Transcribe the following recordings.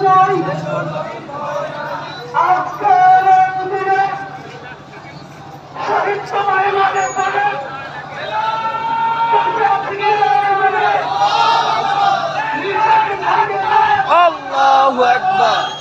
চাই আজকের দিনে শহীদ সবাই মাঝে মাঝে Allahu Akbar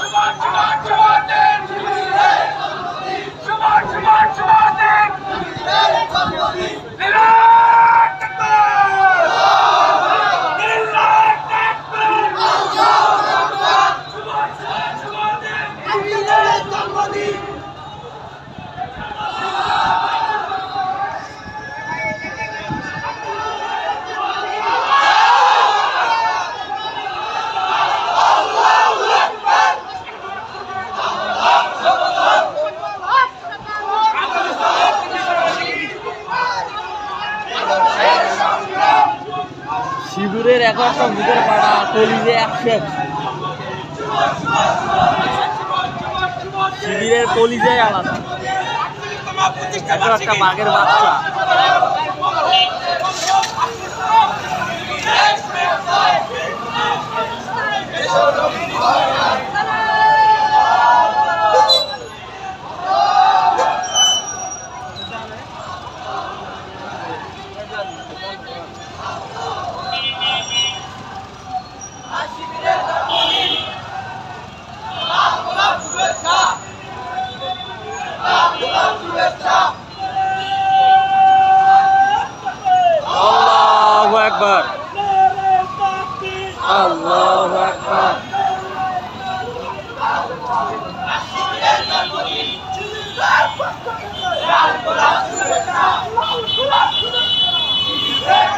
শিবিরের এক একটা বুকের পাড়া কলিজে একশো। শিবিরের কলিজাই আলাদা। এক একটা বাঘের বাচ্চা। Hey! আকবর